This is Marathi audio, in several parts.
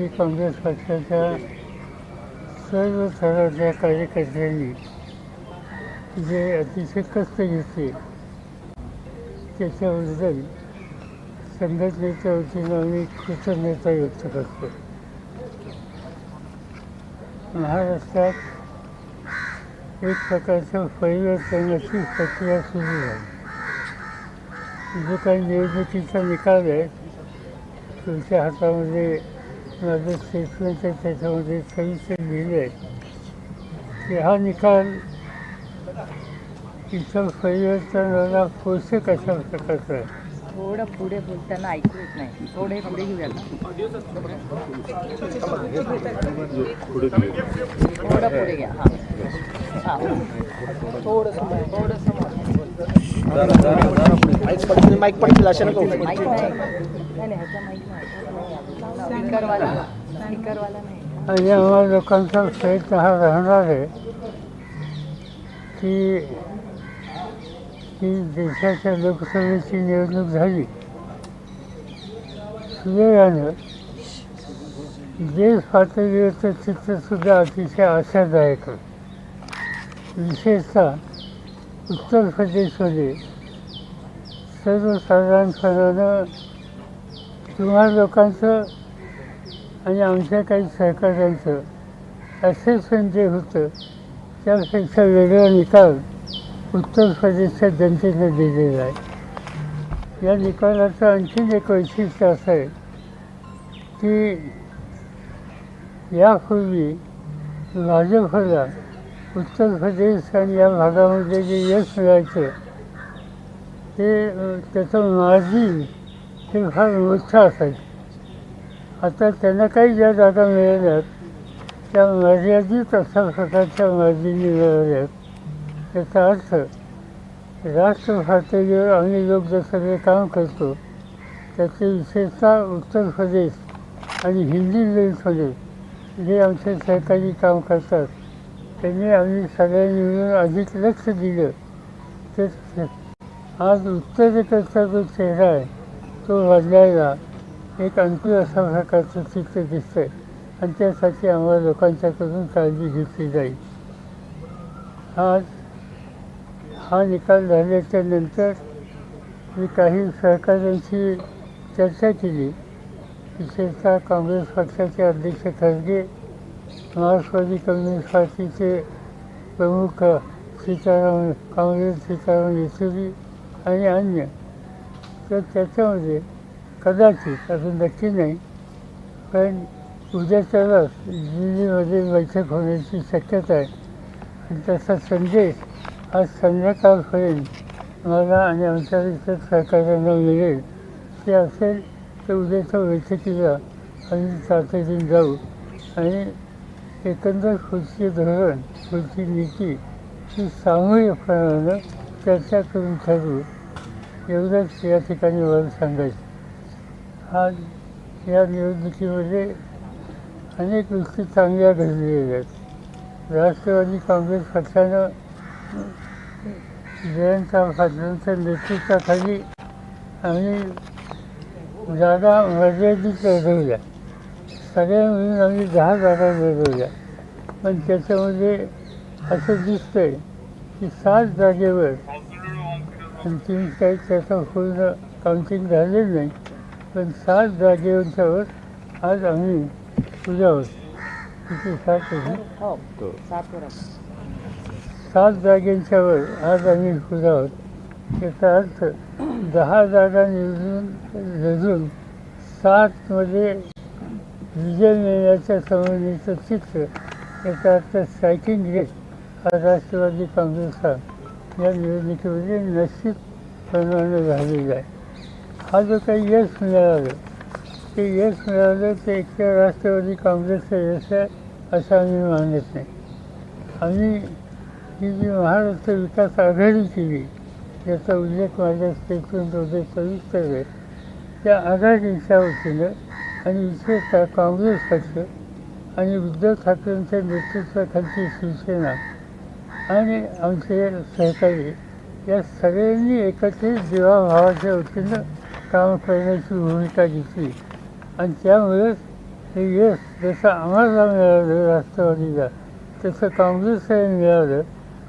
राष्ट्रवादी काँग्रेस पक्षाच्या सर्व थराच्या कार्यकर्त्यांनी जे अतिशय कष्ट घेतले त्याच्याबद्दल संघटनेच्या वतीनं आम्ही कृतज्ञता व्यक्त करतो. महाराष्ट्रात एक प्रकारच्या परिवर्तनाची प्रक्रिया सुरू झाली. जो काही निवडणुकीचा निकाल आहे तुमच्या हातामध्ये माझं स्टेटमेंट आहे त्याच्यामध्ये सविस्तर लिहिलं आहे की हा निकाल इतर परिवर्तनाला पोषक अशा प्रकारचा आहे. थोडं पुढे बोलताना ऐकू येत नाही. थोडे पुढे घेऊया ना. थोडं पुढे घ्या. हां. हां. थोडंसं थोडंसं माईक पडतील अशा नको. माईक नाही नाही नाही ह्याचा माईक नाही स्पीकरवाला. स्पीकरवाला नाही. आणि आम्हा लोकांचा प्रयत्न हा राहणार आहे की ही देशाच्या लोकसभेची निवडणूक झाली. सुदैवानं देश पातळीवरचं चित्रसुद्धा अतिशय आशादायक आहे. विशेषतः उत्तर प्रदेशमध्ये सर्वसाधारणपणानं तुम्हा लोकांचं आणि आमच्या काही सहकाऱ्यांचं असेसमेंट जे होतं त्यापेक्षा वेगळा निकाल उत्तर प्रदेशच्या जनतेने दिलेला आहे. या निकालाचं आणखीन एक वैशिष्ट्य असं आहे की यापूर्वी भाजपला उत्तर प्रदेश आणि या भागामध्ये जे यश मिळायचं ते त्याचं मार्जिन हे फार मोठं असायचं. आता त्यांना काही ज्या जागा मिळाल्यात त्या मर्यादित अशा प्रकारच्या मर्जीने मिळाल्यात. याचा अर्थ राष्ट्र पातळीवर आम्ही लोक जसं काम करतो. त्याचे विशेषतः उत्तर प्रदेश आणि हिंदी बेल्टमध्ये जे आमचे सहकारी काम करतात. त्यांनी आम्ही सगळ्यांनी मिळून अधिक लक्ष दिलं. तर आज उत्तरेकडचा जो चेहरा आहे तो बदलायला एक आणखी अशा प्रकारचं चित्र दिसतंय. आणि त्यासाठी आम्हाला लोकांच्याकडून काळजी घेतली जाईल. आज हा निकाल झाल्याच्यानंतर मी काही सहकाऱ्यांशी चर्चा केली. विशेषतः काँग्रेस पक्षाचे अध्यक्ष खरगे मार्क्सवादी कम्युनिस्ट पार्टीचे प्रमुख सीताराम काँग्रेस सीताराम येचुरी आणि अन्य. तर त्याच्यामध्ये कदाचित असं नक्की नाही पण उद्याच्यालाच दिल्लीमध्ये बैठक होण्याची शक्यता आहे. आणि त्याचा संदेश आज संध्याकाळपर्यंत मला आणि आमच्या इतर सहकार्यांना मिळेल. ते असेल तर उद्याच्या बैठकीला आम्ही तातडीने जाऊ आणि एकंदर पुढचे धोरण पुढची नीती ही सामूहिकपणानं चर्चा करून ठरवू. एवढंच या ठिकाणी मला सांगायचं आज या निवडणुकीमध्ये अनेक गोष्टी चांगल्या घडलेल्या आहेत. राष्ट्रवादी काँग्रेस पक्षानं जयंत पाटलांच्या नेतृत्वाखाली आम्ही जागा मर्यादित लढवल्या. सगळ्या मिळून आम्ही दहा जागा लढवल्या पण त्याच्यामध्ये असं दिसतंय की सात जागेवर आणखी काही त्याचं पूर्ण काउंटिंग झालेलं नाही. पण सात जागेवरच्यावर आज आम्ही आहोत किती? सात आहे? हो सातवर सात जागेंच्यावर आज आम्ही आहोत याचा अर्थ दहा जागा निवडून लढून सातमध्ये विजय मिळण्याच्या संबंधीचं चित्र याचा अर्थ स्ट्रायकिंग रेट हा राष्ट्रवादी काँग्रेसचा या निवडणुकीमध्ये निश्चितप्रमाणे झालेला आहे. हा जो काही यश मिळालं ते यश मिळालं ते एकट्या राष्ट्रवादी काँग्रेसचं यश आहे असं आम्ही मानत नाही. आम्ही ही जी महाराष्ट्र विकास आघाडी केली याचा उल्लेख माझ्या स्टेटमेंटमध्ये सविस्तर आहे. त्या आघाडीच्या वतीनं आणि विशेषतः काँग्रेस पक्ष आणि उद्धव ठाकरेंच्या नेतृत्वाखालची शिवसेना आणि आमचे सहकारी या सगळ्यांनी एकत्रित जीवाभावाच्या वतीनं काम करण्याची भूमिका घेतली. आणि त्यामुळेच हे यश जसं आम्हाला मिळालं राष्ट्रवादीला तसं काँग्रेसला मिळालं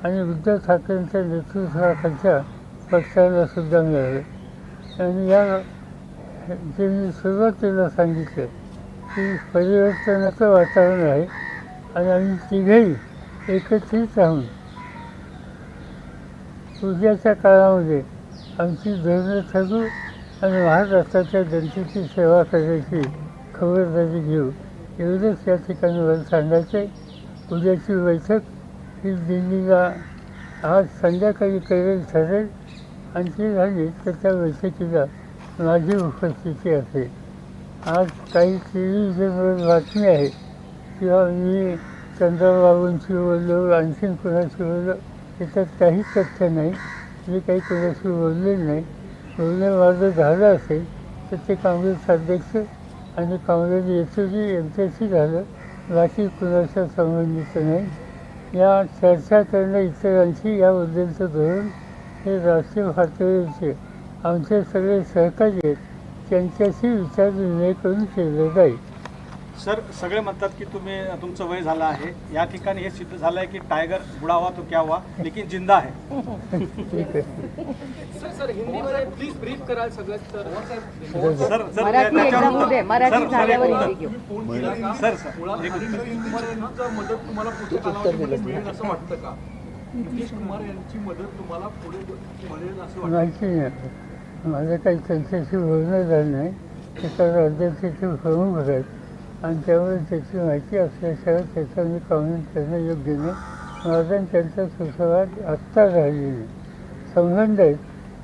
आणि उद्धव ठाकरेंच्या नेतृत्वाखालच्या पक्षाला सुद्धा मिळालं. आणि या जे मी सुरुवातीला सांगितलं की परिवर्तनाचं वातावरण आहे आणि आम्ही तिघेही एकत्रित राहून उद्याच्या काळामध्ये आमची धोरणं ठरू आणि महाराष्ट्राच्या जनतेची सेवा करायची खबरदारी घेऊ. एवढंच या ठिकाणी मला सांगायचं आहे. उद्याची बैठक ही दिल्लीला आज संध्याकाळी करेल ठरेल. आणि ती झाली तर त्या बैठकीला माझी उपस्थिती असेल. आज काही टेलिव्हिजनवर बातमी आहे. किंवा मी चंद्रबाबूंशी बोललो आणखीन कोणाशी बोललो याच्यात काही तथ्य नाही. मी काही कोणाशी बोलले नाही. बोलणं माझं झालं असेल तर ते काँग्रेस अध्यक्ष आणि काँग्रेस एसओजी यांच्याशी झालं. बाकी कुणाच्या संबंधित नाही. या चर्चा करणं इतरांशी याबद्दलचं धोरण हे राष्ट्रीय पातळीचे आमचे सगळे सहकारी आहेत. त्यांच्याशी विचारविनिमय करून केलं जाईल. सर सगळे म्हणतात की तुम्ही तुमचं वय झालं आहे. या ठिकाणी हे सिद्ध झालं आहे की टायगर बुडा हुआ तो क्या हुआ लेकिन जिंदा है ठीक आहे. सर सर हिंदीमध्ये प्लीज ब्रीफ कराल सगळं तर. Sir sir sir, sir, sir sir एक उत्तर. मदत तुम्हाला पुढच्या कालावधीमध्ये मिळेल असं वाटतं का? नितीश कुमार यांची मदत तुम्हाला पुढे मिळेल असं वाटतं. माहिती नाही. माझं काही त्यांच्याशी बोलणं झालं नाही. त्याचा राज्याचे प्रमुख आहेत आणि त्यामुळे त्याची माहिती असल्याशिवाय त्याचं मी कमेंट करणं योग्य नाही. माझा त्यांचा सुसंवाद आत्ता झालेला संबंध आहेत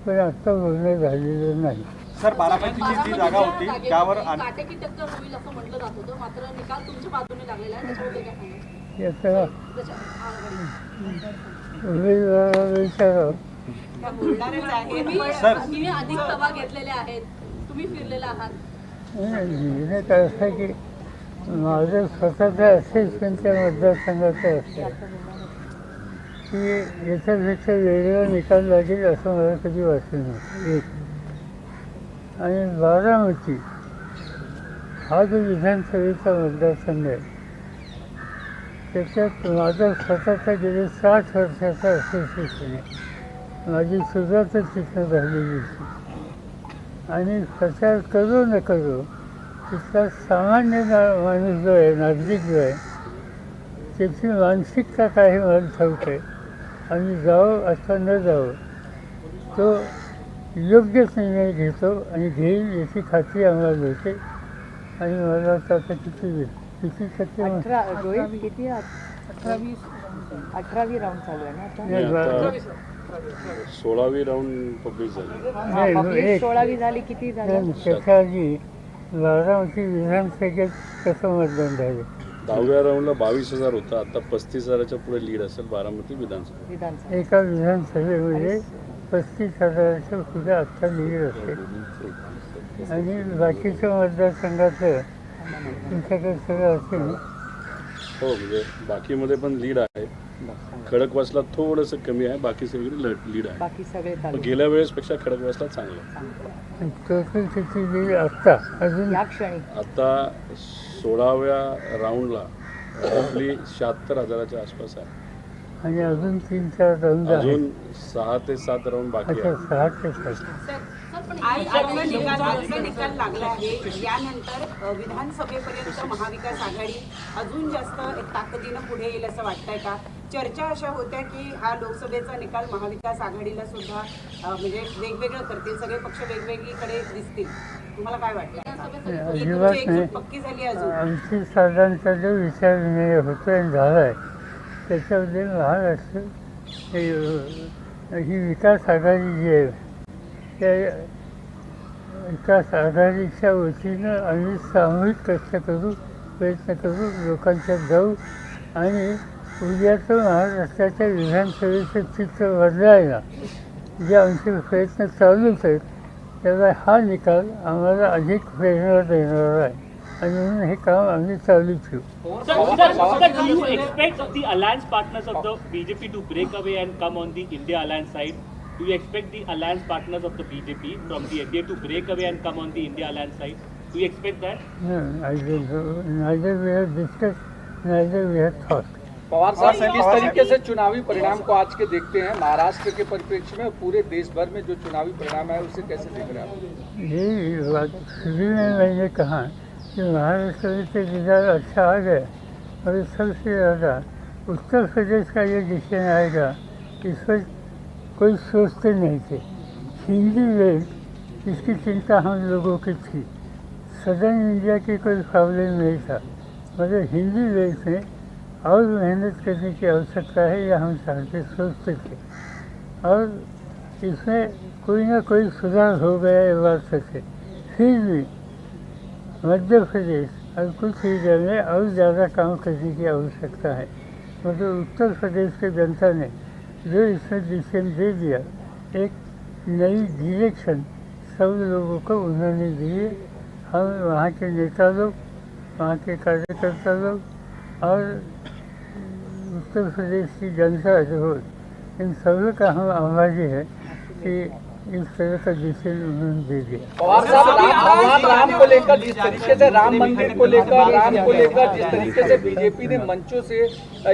पण आत्ता बोलणं झालेलं नाही. सर बारामतीची जी जागा होती त्यावर आण- काटेकी टक्कर होईल असं म्हटलं जात होतं. मात्र निकाल तुमच्या बाजूने लागलेला आहे. त्याच्याबद्दल काय सांगाल याचा. उमेदवाराला विचारावं सर. तुम्ही अधिक सभा घेतलेल्या आहेत. तुम्ही फिरलेला आहात. काय असं आहे की माझं स्वतःचं असेसमेंट त्या मतदारसंघाचं असतं. की याच्यापेक्षा वेगळा निकाल लागेल असं मला कधी वाटलं नाही. एक आणि बारामती हा जो विधानसभेचा मतदारसंघ आहे त्याच्यात माझं स्वतःचा गेले साठ वर्षाचा असोसिएशन आहे. माझी सुरुवातच तिथं झालेली होती. आणि प्रचार करू न करू तिथला सामान्य ना- माणूस जो आहे नागरिक जो आहे त्याची मानसिकता काय हे मला आहे आम्ही जावं अथवा न जावं तो योग्यच निर्णय घेतो आणि घेईल याची खात्री आम्हाला होते आणि मला वाटतं आता किती वेळ किती टक्के किती अठरावी अठरावी राऊंड चालू आहे ना सोळावी राऊंड पब्लिक झाली. सोळावी झाली किती झाली? नाही, त्याच्या आधी बारामती विधानसभेत कसं मतदान झालं? दहाव्या राऊंडला बावीस हजार होता. आता पस्तीस हजाराच्या पुढे लीड असेल बारामती विधानसभा विधानसभा. एका विधानसभेमध्ये पस्तीस हजाराच्या पुढे आत्ता लीड असेल. आणि बाकीच्या मतदारसंघाचं तुमच्याकडे सगळं असेल ना? हो म्हणजे बाकीमध्ये पण लीड आहे. खडकवासला थोडंसं कमी आहे बाकी सगळीकडे लीड आहे. बाकी सगळे पण तालुके गेल्या वेळेसपेक्षा खडकवासला चांगलं. आहे. आणि टोटल किती लीड आत्ता अजून या क्षणी. आता सोळाव्या राऊंडला आपली शहात्तर हजाराच्या आसपास आहे. आणि अजून तीन चार राऊंड आहेत. अजून सहा ते सात राऊंड बाकी अच्छा आहे. सहा ते सात. सर पण आज आजचा निकाल आजचा निकाल लागला आहे. यानंतर अ, विधानसभेपर्यंत महाविकास आघाडी अजून जास्त एक ताकदीनं पुढे येईल असं वाटतंय का? चर्चा अशा होत्या की हा लोकसभेचा निकाल महाविकास आघाडीला सुद्धा म्हणजे वेगवेगळं करतील सगळे पक्ष वेगवेगळीकडे दिसतील. तुम्हाला काय वाटतं? पक्की झाली अजून? आमची साधारणतः जो विचारविनिमय होतो आणि झाला आहे त्याच्यामध्ये महाराष्ट्र हे, ही विकास आघाडी जी आहे त्या विकास आघाडीच्या वतीनं आम्ही सामूहिक कष्ट करू प्रयत्न करू लोकांच्यात जाऊ आणि उद्याचं रस्त्याच्या विधानसभेचं चित्र बदलायला जे आमचे प्रयत्न चालूच आहेत त्याचा हा निकाल आम्हाला अधिक प्रेरणा देणार आहे. आणि म्हणून हे काम आम्ही चालू ठेवू. To break away and come on the India alliance side do expect the alliance partners of B J P from the F to break away and come on the India alliance side do expect that नाही डिस्कस नाही थॉट पवार साहब किस तरीके से चुनावी परिणाम को आज के देखते हैं? महाराष्ट्र के परिप्रेक्ष्य में और पूरे देश भर में जो चुनावी परिणाम है उसे कैसे देख रहे हैं आप? ये बात शुरू में मैंने कहा कि महाराष्ट्र तो रिजल्ट अच्छा आ गया और सबसे ज़्यादा उत्तर प्रदेश का ये डिसीजन आएगा इस पर कोई सोचते नहीं थे। हिंदी वेव इसकी चिंता हम लोगों की थी। सदर्न इंडिया की कोई प्रॉब्लम नहीं था। मगर हिंदी वेव में और मेहनत करने की आवश्यकता है यह हम चाहते सोचते थे। और इसमें कोई ना कोई सुधार हो गया ये बात सच है फिर भी मध्य प्रदेश और कुछ एरिया में और ज़्यादा काम करने की आवश्यकता है। मतलब उत्तर प्रदेश की जनता ने जो इसमें डिसीजन दे दिया एक नई डिरेक्शन सब लोगों को उन्होंने दी हम वहाँ के नेता लोग वहाँ के कार्यकर्ता लोग और उत्तर प्रदेश की जनता जो हो इन सभी का हम आभारी है कि इस तरह का डिसीज़न उन्होंने दे दिया। पवार साहब राम भगवान राम को लेकर जिस तरीके से राम मंदिर को लेकर राम को लेकर जिस तरीके से बीजेपी ने मंचों से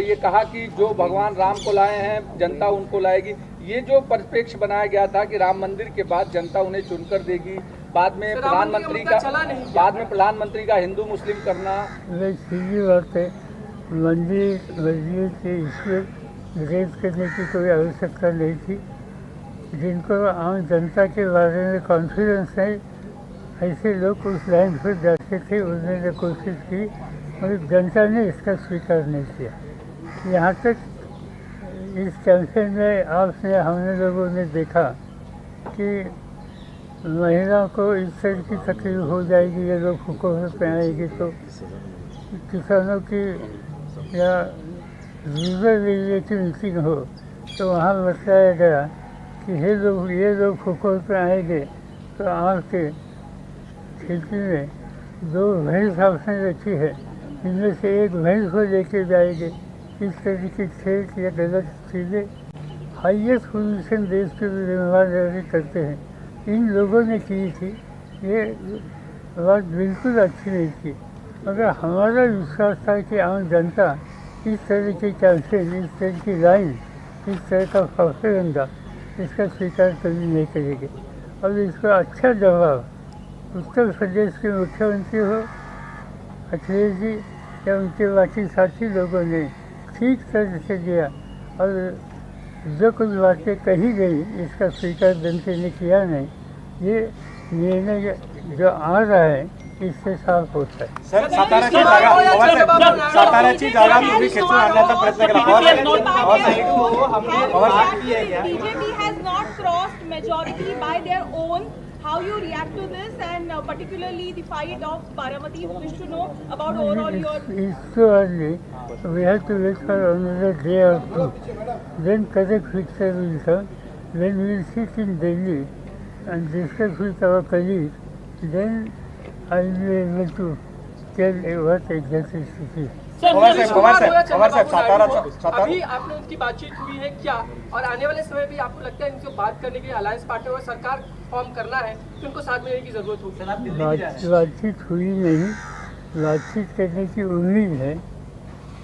ये कहा कि जो भगवान राम को लाए हैं जनता उनको लाएगी। ये जो परिप्रेक्ष्य बनाया गया था कि राम मंदिर के बाद जनता उन्हें चुनकर देगी बाद में का प्रधानमंत्री का? बाद में प्रधानमंत्री का हिंदू मुस्लिम करना। सीधी बात है मंदिर मस्जिद के ईश्वर रेज करने की कोई आवश्यकता नहीं थी। जिनको आम जनता के बारे में कॉन्फिडेंस है, ऐसे लोग उस लाइन पर जाते थे, उन्होंने कोशिश की और जनता ने इसका स्वीकार नहीं किया। यहाँ तक, इस कैंपेन में आपने, हमने लोगों ने देखा कि महिलाओं को इस तरह की तकलीफ़ हो जाएगी, ये लोग हुकूमत में आएगी तो। किसानों की या रूरल एरिया की मीटिंग हो तो वहाँ बताया गया कि ये लोग ये लोग हुकूमत में आएँगे तो आपके खेती में दो भैंस आपने रखी है। इनमें से एक भैंस को लेके जाएँगे। इस तरह की खेत या गलत चीज़ें हाइएस्ट पोजीशन देश के ज़िम्मेदारी करते हैं। इन लोगों ने की थी। ये बात बिल्कुल अच्छी नहीं थी। मगर हमारा विश्वास था कि आम जनता इस तरह के कैंपेन इस तरह की लाइन इस तरह का प्रोपेगेंडा इसका स्वीकार कभी नहीं करेंगे। और इसका अच्छा जवाब उत्तर प्रदेश के मुख्यमंत्री हो, अखिलेश जी, या उनके बाकी साथी लोगों ने ठीक तरह से दिया और जो कुछ बातें कही गई, इसका स्वीकार जनता ने किया नहीं। ये निर्णय जो आ रहा है इससे साफ होता है सर साताराची जागा पवार साहेब साताराची जागा तुम्ही खेचून आणण्याचा प्रयत्न केला पवार साहेब पवार साहेब पवार साहेब BJP has not crossed majority by their own. How you react to this and uh, particularly the fight of Baramati, wish to know about overall your It's, too early. We have to wait for another day or two. Then correct picture will come. When we will sit in Delhi and discuss with our colleagues, then I will be able to tell what exactly it is. Pawar साहेब पवार साहेब पवार साहेब चंद्रबाबू साताराचा नायडू को। सातारा। अभी आपने उनकी बातचीत हुई है क्या? और आने वाले समय भी आपको लगता है इनसे बात करने के लिए अलायंस पार्टी और सरकार फॉर्म करना है तो इनको साथ में रहने की ज़रूरत होगी बातचीत हुई नहीं। बातचीत करने की उम्मीद है।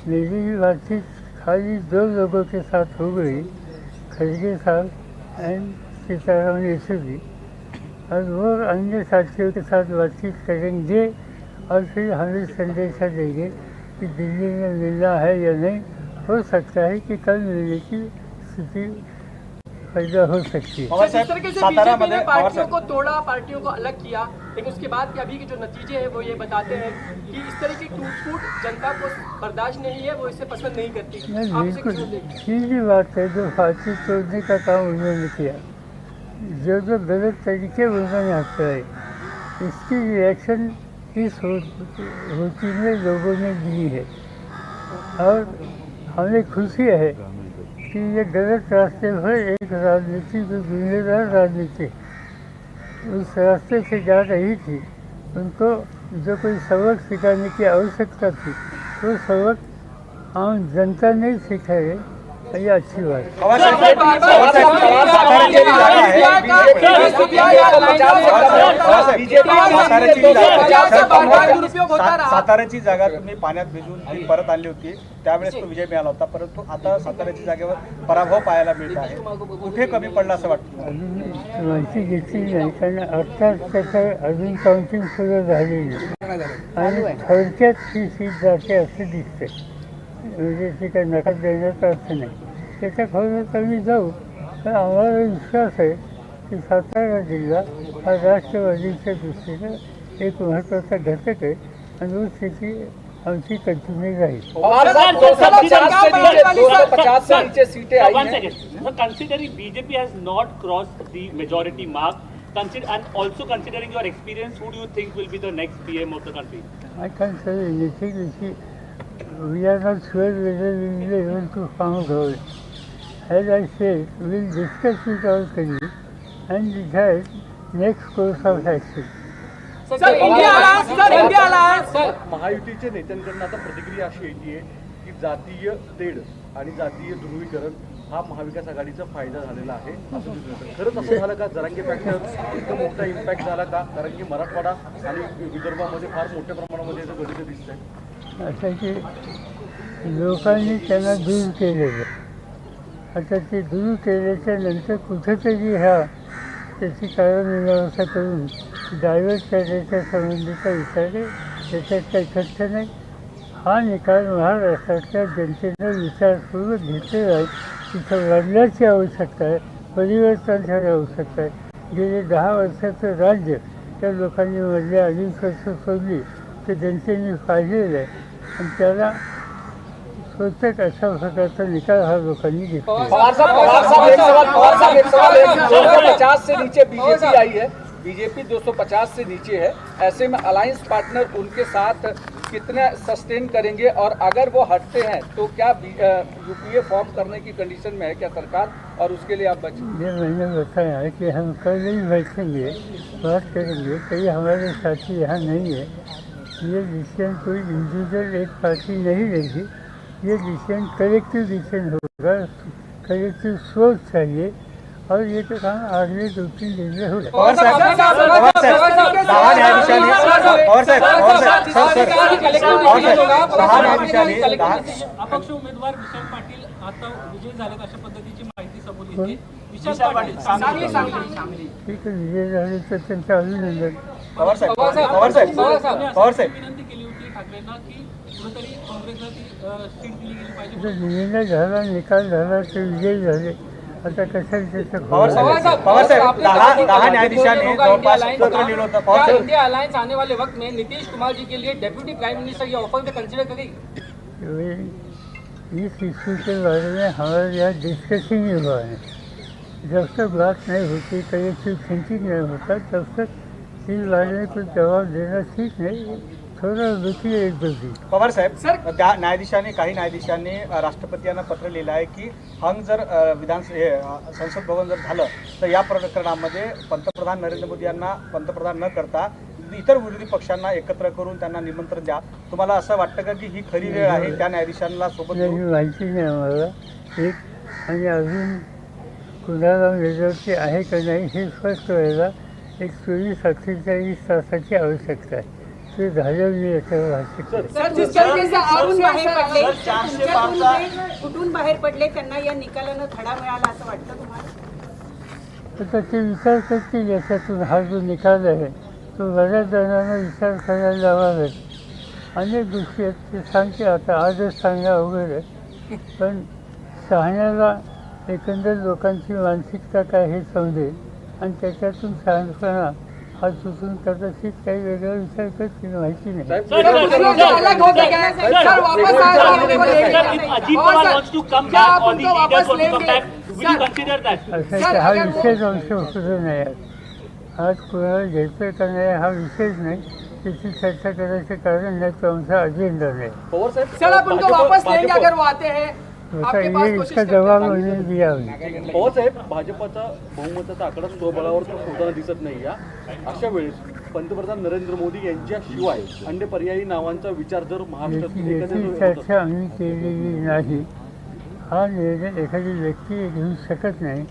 मेरी बातचीत खाली दो लोगों के साथ हो गई खड़गे साहब एंड सीताराम येचुरी और वो अन्य साथियों के साथ बातचीत करेंगे और फिर हमें संदेशा देंगे कि दिल्ली में मिलना है या नहीं। हो सकता है कि कल मिलने की स्थिति पैदा हो सकती है। जिस तरीके से बीजेपी ने पार्टियों को तोड़ा पार्टियों को अलग किया लेकिन उसके बाद के अभी के जो नतीजे हैं वो ये बताते हैं कि इस तरह की टूट फूट जनता को बर्दाश्त नहीं है वो इसे पसंद नहीं करती। नहीं आप बिल्कुल। सीधी बात है जो फांसी तोड़ने का काम उन्होंने किया। जो जो गलत तरीके उन्होंने अपनाए इसकी रिएक्शन इस होती में लोगों ने दी है। और हमें खुशी है कि ये गलत रास्ते पर एक राजनीति जो जिम्मेदार राजनीति, उस रास्ते से जा रही थी। उनको जो कोई सबक सिखाने की आवश्यकता थी, वो तो सबक आम जनता नहीं सिखाए ही अच्छी बात साताऱ्याची जागा तुम्ही पाण्यात भिजून ती परत आणली होती. त्यावेळेस तो विजय मिळाला होता. परंतु आता साताऱ्याच्या जागेवर पराभव पाहायला मिळत आहे. कुठे कमी पडला असं वाटतं माहिती घेतली नाही कारण अर्थात त्याचं अजून काउंटिंग सुरू झालेली आणि थोडक्यात ही सीट जाते असे दिसते. म्हणजे ती काही नकार देण्याचा अर्थ नाही त्याच्या खोलात आम्ही जाऊ तर आम्हाला विश्वास आहे की सातारा जिल्हा हा राष्ट्रवादीच्या दृष्टीनं एक महत्त्वाचा घटक आहे आणि तो स्थिती आमची कंटिन्यू राहील पवार साहब दो सौ पचास से नीचे दो हैं majority mark, consider and also considering your experience, who do you think will be the next PM of the country? I can't say anything. You see, we are not sure whether we will be able to found out. As I said, we will discuss with our colleagues and decide next course of action. Sir India sir India alliance महायुतीच्या नेत्यांकडून आता प्रतिक्रिया अशी येते की जातीय तेढ आणि जातीय ध्रुवीकरण हा महाविकास आघाडीचा फायदा झालेला आहे. खरंच असं झालं का? जरांगे इतकं मोठा इम्पॅक्ट झाला का? कारण की मराठवाडा आणि विदर्भामध्ये फार मोठ्या प्रमाणामध्ये याचं गणित दिसतंय. असं की लोकांनी त्यांना दूर केलेलं. आता ते दूर केल्याच्यानंतर कुठेतरी ह्या त्याची कारणमीमांसा करून डायव्हर्ट करण्याच्या संबंधीचा विचार आहे. त्याच्यात काही तथ्य नाही. हा निकाल महाराष्ट्रातल्या जनतेनं विचारपूर्वक घेतलेला आहे. तिथं लढण्याची आवश्यकता आहे परिवर्तन परिवर्तनाची आवश्यकता आहे. गेले दहा वर्षाचं राज्य त्या लोकांनी मधल्या अडीच वर्ष सोडली ते जनतेने पाहिलेलं आहे. आणि त्याला स्वतः अशा प्रकारचा निकाल हा। लोकांनी घेतला पवार साहब पवार साहब एक सवाल पवार साहब एक सवाल है। दो सौ पचास से नीचे बीजेपी आई है। बीजेपी 250 से नीचे है। ऐसे में अलायंस पार्टनर उनके साथ कितने सस्टेन करेंगे? और अगर वो हटते हैं तो क्या यूपीए फॉर्म करने की कंडीशन में है क्या सरकार? और उसके लिए आप बचे। ये मैंने बताया कि हम कल ही बैठेंगे बात करेंगे। कई हमारे साथी यहाँ नहीं है। ये डिसीजन कोई इंडिविजुअल एक पार्टी नहीं लेगी ये डिसीजन कलेक्टिव डिसीजन होगा कलेक्टिव सोच चाहिए और ये तो काम आगे दो तीन दिन में न्यायाधीशांनी दहा अपक्ष उमेदवार विशाल पाटील आता विजयी झालेत अशा पद्धतीची माहिती समोर येते विशाल पाटील सांगली सांगली ठीक आहे विजय झाले तर त्यांचं अभिनंदन पवार साहेब पवार साहेब पवार साहेब विनंती केली होती ठाकरेंना की कुठेतरी काँग्रेसला ती अ, सीट दिली गेली पाहिजे. आता निर्णय झाला निकाल झाला ते विजयी झाले. आता त्याचं पवार साहेब पवार साहेब दहा जवळपास पत्र लिहिलं होतं पवार साहेब. इंडिया अलायंस आने वाले वक्त में नीतीश कुमार जी के लिए डेप्यूटी प्राइम मिनिस्टर ये ऑफर पे कंसिडर करेगी इस इशू के बारे में हमारे यहाँ डिस्कशन ही हुआ है। जब तक बात नहीं होती कलेक्टिव थिंकिंग नहीं होता तब तक बारे में कुछ जवाब देना ठीक नहीं थोड़ा रुकिए एक दो दिन पवार साहेब त्या न्यायाधीशांनी काही न्यायाधीशांनी राष्ट्रपती यांना पत्र लिहिलं आहे की हंग जर विधान संसद भवन जर झालं तर या प्रकरणामध्ये पंतप्रधान नरेंद्र मोदी यांना पंतप्रधान न करता इतर विरोधी पक्षांना एकत्र करून त्यांना निमंत्रण द्या. तुम्हाला असं वाटतं का की ही खरी वेळ आहे त्या न्यायाधीशांना सोबत? माहिती नाही आम्हाला. एक आणि अजून कुणाला मेजॉरिटी आहे का नाही हे स्पष्ट व्हायला एक चोवीस अठ्ठेचाळीस तासाची आवश्यकता आहे. ते झालं मी याच्यावर भाष्य. सर कुठून बाहेर पडले तुमच्यातून जे कुठून बाहेर पडले त्यांना या निकालानं धडा मिळाला असं वाटतं तुम्हाला? तर ते विचार करतील याच्यातून. हा जो निकाल आहे तो बऱ्याच जणांना विचार करायला लावावेत अनेक गोष्टी आहेत ते सांगते. आता आजच अवघड आहे पण शहाण्याला एकंदर लोकांची मानसिकता काय हे समजेल. आणि त्याच्यातून शहाणपणा हा सुचून कदाचित काही वेगळा विचार करतील माहिती नाही हो गया है सर वापस आ Sir, जाने वाले if हैं Ajit और Pawar sir, wants to come क्या back आप or the उनको leaders वापस want to come लेंगे? back, will you sir, consider that? असं सर, की हा अगर वो- विषयच आमच्या उपयोग नाही आहे आज कोणाला घ्यायचं का नाही हा विषयच नाही त्याची चर्चा करायचं कारण नाही तो आमचा अजेंडा नाही उनको हैं आपके पास कोशिश इसका करते हैं जवाब उन्हें दिया हुई पवार साहेब भाजपचा बहुमताचा आकडा स्वबळावर तर होताना दिसत नाही या. अशा वेळेस पंतप्रधान नरेंद्र मोदी यांच्याशिवाय अन्य पर्यायी नावांचा विचार जर महाराष्ट्रात याची होत असेल, चर्चा आम्ही केलेली नाही. हा निर्णय एखादी व्यक्ती घेऊ शकत नाही.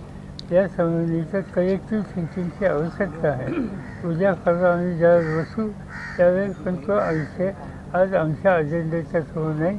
या संबंधीचं कलेक्टिव्ह थिंकिंगची आवश्यकता आहे. उद्या परवा आम्ही ज्यावेळेस बसू त्यावेळेस पण तो विषय आज आमच्या अजेंड्याचा सोडू नाही.